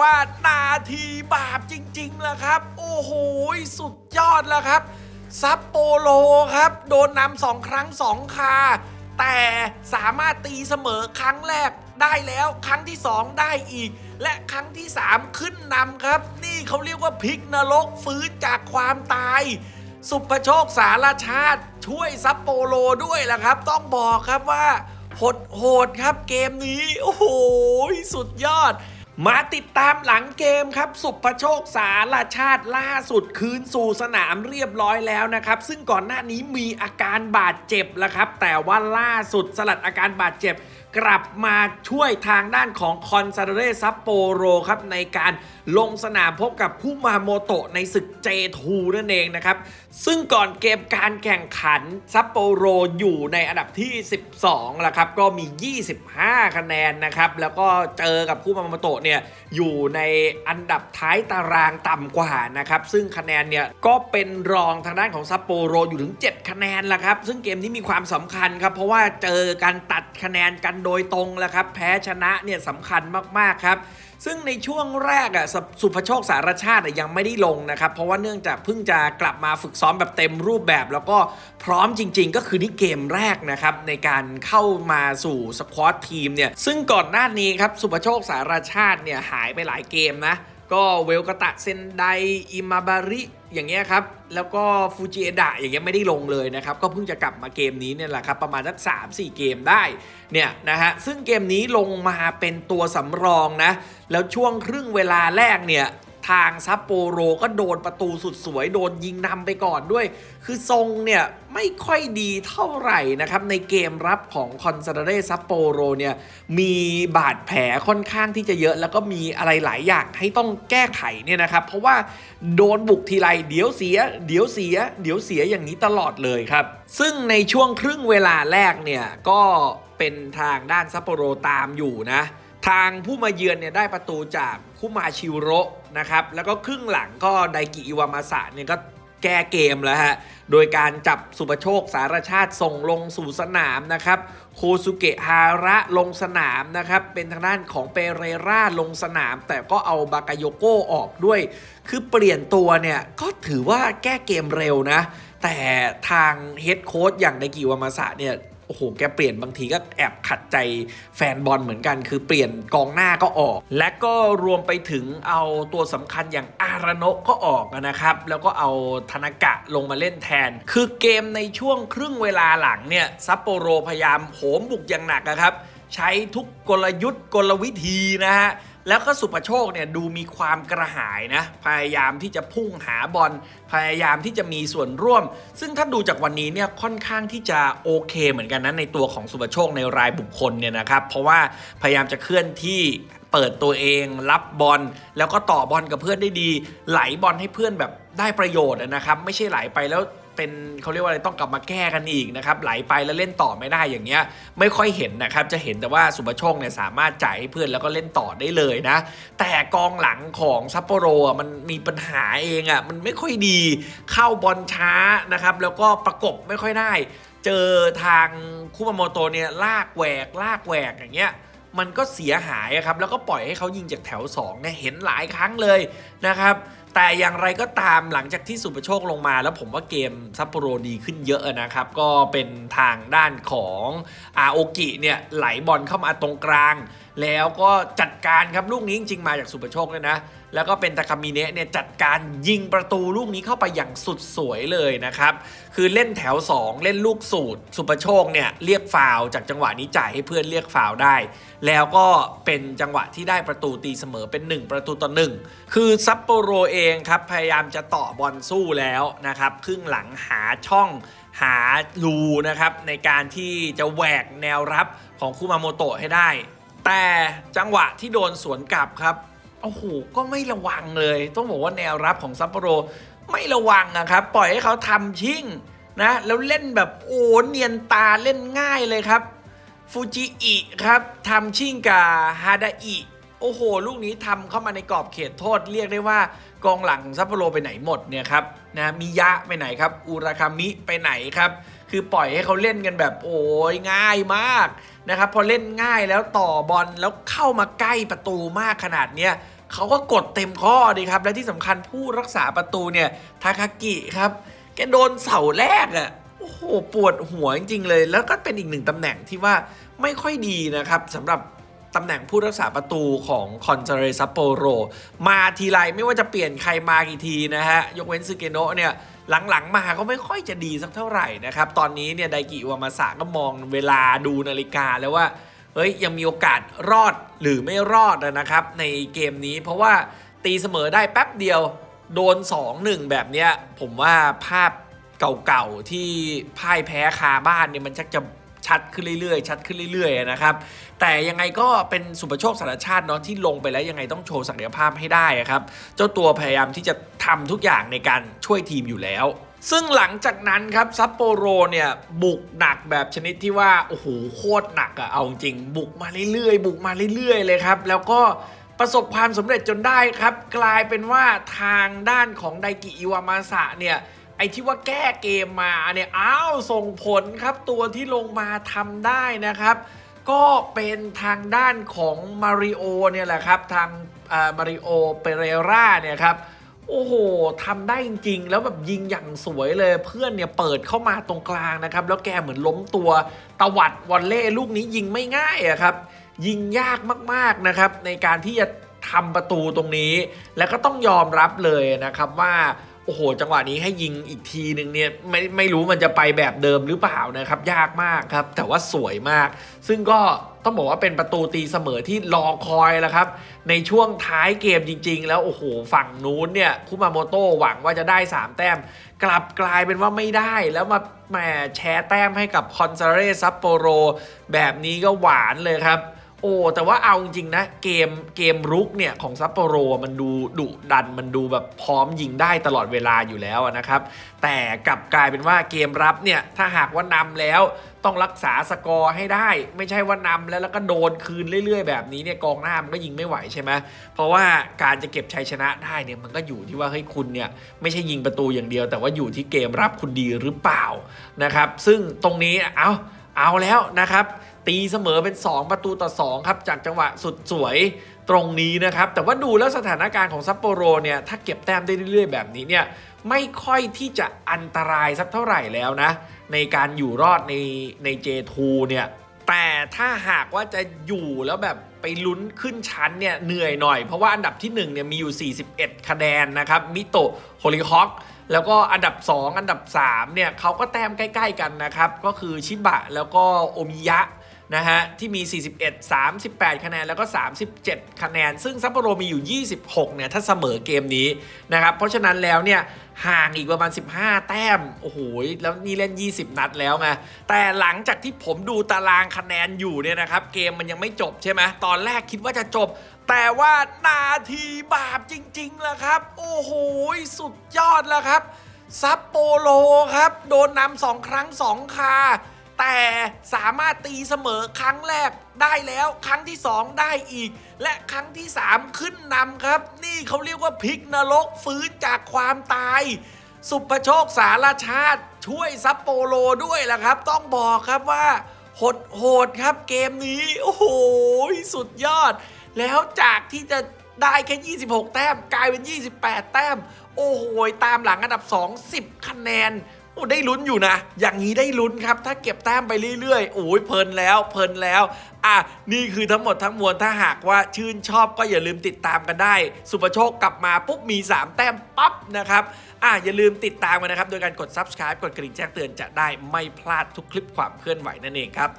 ว่านาทีบาปจริงๆแล้วครับ โอ้โห สุดยอดแล้วครับ ซัปโปโลครับ โดนนำสองครั้งสองคา แต่สามารถตีเสมอครั้งแรกได้แล้วครั้งที่2ได้อีก และครั้งที่3ขึ้นนำครับ นี่เขาเรียกว่าพลิกนรกฟื้นจากความตาย สุภโชคสารชาติช่วยซัปโปโลด้วยล่ะครับ ต้องบอกครับว่าหดโหดครับเกมนี้ โอ้โห สุดยอด มาติดตามหลังเกมครับ สุภโชคสารชาติล่าสุดคืนสู่สนามเรียบร้อยแล้วนะครับ ซึ่งก่อนหน้านี้มีอาการบาดเจ็บแล้วครับ แต่ว่าล่าสุดสลัดอาการบาดเจ็บ กลับมาช่วยทางด้านของคอนซาเดเรซัปโปโรครับ ในการลงสนามพบกับคุมาโมโตะในศึก J2 นั่นเองนะครับ ซึ่งก่อนเกมการแข่งขันซัปโปโรอยู่ในอันดับที่ 12แล้วครับก็มี 25 คะแนนนะครับแล้วก็เจอกับคุมาโมโตะเนี่ยอยู่ในอันดับท้ายตารางต่ำกว่านะครับ ซึ่งคะแนนเนี่ยก็เป็นรองทางด้านของซัปโปโรอยู่ถึง 7 คะแนนแล้วครับ ซึ่งเกมนี้มีความสำคัญครับ เพราะว่าเจอการตัดคะแนนกันโดยตรงแล้วครับ แพ้ชนะเนี่ยสำคัญมาก ๆ ครับซึ่งในช่วงแรกอะสุภโชคสารชาติยังไม่ได้ลงนะครับ เพราะว่าเนื่องจากเพิ่งจะกลับมาฝึกซ้อมแบบเต็มรูปแบบ แล้วก็พร้อมจริง ๆ ก็คือนี่เกมแรกนะครับ ในการเข้ามาสู่สควอตทีมเนี่ยซึ่งก่อนหน้านี้ครับสุภโชคสารชาติเนี่ยหายไปหลายเกมนะ ก็เวลกตะเซนไดอิมาบาริอย่างเงี้ยครับ แล้วก็ฟูจิเอดะอย่างเงี้ยไม่ได้ลงเลยนะครับ ก็เพิ่งจะกลับมาเกมนี้เนี่ยแหละครับประมาณสัก 3-4 เกมได้เนี่ยนะฮะซึ่งเกมนี้ลงมาเป็นตัวสำรองนะ แล้วช่วงครึ่งเวลาแรกเนี่ย ทางซัปโปโรก็โดนประตูสุดสวย โดนยิงนำไปก่อนด้วย คือทรงเนี่ย ไม่ค่อยดีเท่าไหร่นะครับ ในเกมรับของคอนซาเดเรซัปโปโรเนี่ย มีบาดแผลค่อนข้างที่จะเยอะ แล้วก็มีอะไรหลายอย่างให้ต้องแก้ไขเนี่ยนะครับ เพราะว่าโดนบุกทีไรเดี๋ยวเสีย เดี๋ยวเสีย เดี๋ยวเสียอย่างนี้ตลอดเลยครับ ซึ่งในช่วงครึ่งเวลาแรกเนี่ยก็เป็นทางด้านซัปโปโรตามอยู่นะทางผู้มาเยือนเนี่ยได้ประตูจากคุมาชิโร นะครับ แล้วก็ครึ่งหลังก็ไดกิอิวามาสะเนี่ยก็แก้เกมแล้วฮะ โดยการจับสุปโชคสารชาติส่งลงสู่สนามนะครับโคซุเกะฮาระลงสนามนะครับ เป็นทางด้านของเปเรราลงสนาม แต่ก็เอาบากาโยโกออกด้วย คือเปลี่ยนตัวเนี่ยก็ถือว่าแก้เกมเร็วนะ แต่ทางเฮดโค้ชอย่างไดกิอิวามาสะเนี่ย โอ้โห แกเปลี่ยนบางทีก็แอบขัดใจแฟนบอลเหมือนกัน คือเปลี่ยนกองหน้าก็ออก และก็รวมไปถึงเอาตัวสำคัญอย่างอารโนะก็ออกนะครับ แล้วก็เอาธนากะลงมาเล่นแทน คือเกมในช่วงครึ่งเวลาหลังเนี่ยซัปโปโรพยายามโหมบุกอย่างหนักนะครับ ใช้ทุกกลยุทธ์กลวิธีนะฮะ แล้วก็สุปโชคเนี่ยดูมีความกระหายนะ พยายามที่จะพุ่งหาบอลพยายามที่จะมีส่วนร่วม ซึ่งถ้าดูจากวันนี้เนี่ยค่อนข้างที่จะโอเคเหมือนกันนะในตัวของสุปโชคในรายบุคคลเนี่ยนะครับเพราะว่าพยายามจะเคลื่อนที่เปิดตัวเอง รับบอลแล้วก็ต่อบอลกับเพื่อนได้ดี ไหลบอลให้เพื่อนแบบได้ประโยชน์นะครับ ไม่ใช่ไหลไปแล้ว เป็นเขาเรียกว่าอะไรต้องกลับมาแก้กันอีกนะครับไหลไปแล้วเล่นต่อไม่ได้อย่างเงี้ยไม่ค่อยเห็นนะครับจะเห็นแต่ว่าสุภโชคเนี่ยสามารถจ่ายให้เพื่อนแล้วก็เล่นต่อได้เลยนะ แต่กองหลังของซัปโปโรอะมันมีปัญหาเองอะมันไม่ค่อยดีเข้าบอลช้านะครับแล้วก็ประกบไม่ค่อยได้ เจอทางคุมาโมโตเนี่ยลากแหวกลากแหวกอย่างเงี้ย มันก็เสียหายครับ แล้วก็ปล่อยให้เขายิงจากแถว2เนี่ยเห็นหลายครั้งเลยนะครับแต่อย่างไรก็ตามหลังจากที่สุปโชคลงมา แล้วผมว่าเกมซัปโปโรดีขึ้นเยอะนะครับ ก็เป็นทางด้านของอาโอกิเนี่ยไหลบอลเข้ามาตรงกลาง แล้วก็จัดการครับลูกนี้จริงๆมาจากสุประโชคเลยนะ แล้วก็เป็นตะคามิเนะเนี่ยจัดการยิงประตูลูกนี้เข้าไปอย่างสุดสวยเลยนะครับ คือเล่นแถว 2 เล่นลูกสูตร สุประโชคเนี่ยเรียกฟาวจากจังหวะนี้จ่ายให้เพื่อนเรียกฟาวได้ แล้วก็เป็นจังหวะที่ได้ประตูตีเสมอเป็น 1 ประตูต่อ1คือซัปโปโรเองครับพยายามจะต่อบอลสู้แล้วนะครับครึ่งหลังหาช่องหารูนะครับในการที่จะแหวกแนวรับของคุมาโมโตะให้ได้ แต่จังหวะที่โดนสวนกลับครับโอ้โหก็ไม่ระวังเลย ต้องบอกว่าแนวรับของซัปโปโรไม่ระวังนะครับ ปล่อยให้เขาทำชิ่งนะแล้วเล่นแบบโอ้เนียนตาเล่นง่ายเลยครับฟูจิอิครับทำชิ่งกับฮาดาอิโอ้โห ลูกนี้ทำเข้ามาในกรอบเขตโทษ เรียกได้ว่ากองหลังซัปโปโรไปไหนหมดเนี่ยครับนะมิยะไปไหนครับอุราคามิไปไหนครับ คือปล่อยให้เขาเล่นกันแบบโอ้ยง่ายมากนะครับพอเล่นง่ายแล้วต่อบอลแล้วเข้ามาใกล้ประตูมากขนาดเนี้ยเขาก็กดเต็มข้อดีครับ และที่สำคัญผู้รักษาประตูเนี่ยทาคากิครับแกโดนเสาแรกอะ่ะโอ้โหปวดหัวจริงๆเลย แล้วก็เป็นอีกหนึ่งตำแหน่งที่ว่าไม่ค่อยดีนะครับสำหรับ ตำแหน่งผู้รักษาประตูของคอนเ a เรซัปโปโร มาทีไรไม่ว่าจะเปลี่ยนใครมากี่ทีนะฮะ ยกเว้นซึเกโนะเนี่ย หลังๆมาก็ไม่ค่อยจะดีสักเท่าไหร่นะครับ ตอนนี้เนี่ยไดกิวามาสะก็มองเวลาดูนาฬิกาแล้วว่าเฮ้ยยังมีโอกาสรอดหรือไม่รอดนะครับ ในเกมนี้เพราะว่าตีเสมอได้แป๊บเดียวโดน 2-1 แบบเนี้ยผมว่าภาพเก่าๆที่พ่ายแพ้คาบ้านเนี่ยมันชักจะ ชัดขึ้นเรื่อยๆ ชัดขึ้นเรื่อยๆนะครับ แต่ยังไงก็เป็นสุปโชคสารชาติเนาะที่ลงไปแล้วยังไงต้องโชว์ศักยภาพให้ได้ครับ เจ้าตัวพยายามที่จะทำทุกอย่างในการช่วยทีมอยู่แล้วซึ่งหลังจากนั้นครับซัปโปโรเนี่ยบุกหนักแบบชนิดที่ว่า โอ้โหโคตรหนักอะเอาจริง บุกมาเรื่อยๆ บุกมาเรื่อยๆ เลยครับ แล้วก็ประสบความสำเร็จจนได้ครับ กลายเป็นว่าทางด้านของไดกิอิวามาสะเนี่ย ไอ้ที่ว่าแก้เกมมาเนี่ยอ้าวส่งผลครับตัวที่ลงมาทำได้นะครับ ก็เป็นทางด้านของมาริโอเนี่ยแหละครับ ทางมาริโอเปเรราเนี่ยครับโอ้โหทำได้จริงๆ แล้วแบบยิงอย่างสวยเลยเพื่อนเนี่ยเปิดเข้ามาตรงกลางนะครับ แล้วแกเหมือนล้มตัวตวัดวอลเล่ลูกนี้ยิงไม่ง่ายอะครับ ยิงยากมากๆนะครับ ในการที่จะทำประตูตรงนี้ แล้วก็ต้องยอมรับเลยนะครับว่า โอ้โห จังหวะนี้ให้ยิงอีกทีนึงเนี่ยไม่ไม่รู้มันจะไปแบบเดิมหรือเปล่านะครับ ยากมากครับ แต่ว่าสวยมาก ซึ่งก็ต้องบอกว่าเป็นประตูตีเสมอที่รอคอยแล้วครับ ในช่วงท้ายเกมจริง ๆ แล้วโอ้โหฝั่งนู้นเนี่ยคุมาโมโต้หวังว่าจะได้ 3 แต้ม กลับกลายเป็นว่าไม่ได้แล้วมาแหมแชร์แต้มให้กับคอนซาเรซัปโปโรแบบนี้ก็หวานเลยครับ โอ้แต่ว่าเอาจริงนะ เกมเกมรุกเนี่ย ของซัปโปโรมันดูดุดันมันดูแบบพร้อมยิงได้ตลอดเวลาอยู่แล้วนะครับ แต่กลับกลายเป็นว่าเกมรับเนี่ย ถ้าหากว่านำแล้วต้องรักษาสกอร์ให้ได้ ไม่ใช่ว่านำแล้วแล้วก็โดนคืนเรื่อย ๆ แบบนี้เนี่ยกองหน้ามันก็ยิงไม่ไหวใช่ไหมเพราะว่าการจะเก็บชัยชนะได้เนี่ยมันก็อยู่ที่ว่าเฮ้ยคุณเนี่ยไม่ใช่ยิงประตูอย่างเดียว แต่ว่าอยู่ที่เกมรับคุณดีหรือเปล่านะครับ ซึ่งตรงนี้เอาเอาแล้วนะครับ ตีเสมอเป็น 2 ประตูต่อ 2 ครับ จากจังหวะสุดสวยตรงนี้นะครับ แต่ว่าดูแล้วสถานการณ์ของซัปโปโรเนี่ยถ้าเก็บแต้มได้เรื่อยๆ แบบนี้เนี่ยไม่ค่อยที่จะอันตรายสักเท่าไหร่แล้วนะ ในการอยู่รอดในใน J2 เนี่ยแต่ถ้าหากว่าจะอยู่แล้วแบบไปลุ้นขึ้นชั้นเนี่ยเหนื่อยหน่อย เพราะว่าอันดับที่1เนี่ยมีอยู่ 41 คะแนนนะครับมิโตะโฮลิฮอกแล้วก็อันดับ 2 อันดับ3เนี่ยเขาก็แต้มใกล้ ๆ กันนะครับ ก็คือชิบะแล้วก็โอมิยะ นะฮะที่มี 41 38 คะแนนแล้วก็ 37 คะแนน ซึ่งซัปโปโรมีอยู่ 26 เนี่ย ถ้าเสมอเกมนี้นะครับ เพราะฉะนั้นแล้วเนี่ยห่างอีกประมาณ 15 แต้ม โอ้โห แล้วนี่เล่น 20 นัดแล้วไง แต่หลังจากที่ผมดูตารางคะแนนอยู่เนี่ยนะครับ เกมมันยังไม่จบใช่ไหม ตอนแรกคิดว่าจะจบ แต่ว่านาทีบาปจริงๆแล้วครับ โอ้โห สุดยอดแล้วครับ ซัปโปโลครับ โดนนำสองครั้งสองคา แต่สามารถตีเสมอครั้งแรกได้แล้ว ครั้งที่ 2 ได้อีก และครั้งที่ 3 ขึ้นนำครับ นี่เขาเรียกว่าพลิกนรกฟื้นจากความตาย สุภโชคสารชาติ ช่วยซัปโปโลด้วยล่ะครับ ต้องบอกครับว่าโหดโหดครับเกมนี้ โอ้โห สุดยอด แล้วจากที่จะได้แค่ 26 แต้ม กลายเป็น 28 แต้ม โอ้โห ตามหลังอันดับ 2 10 คะแนน โอ้ได้ลุ้นอยู่นะ อย่างนี้ได้ลุ้นครับ ถ้าเก็บแต้มไปเรื่อยๆโอ้ยเพลินแล้วเพลินแล้ว อะ นี่คือทั้งหมดทั้งมวลถ้าหากว่าชื่นชอบก็อย่าลืมติดตามกันได้ สุปโชคกลับมาปุ๊บมี 3 แต้มปั๊บนะครับ อะ อย่าลืมติดตามกันนะครับ โดยการกด subscribe กดกระดิ่งแจ้งเตือนจะได้ไม่พลาดทุกคลิปความเคลื่อนไหวนั่นเองครับ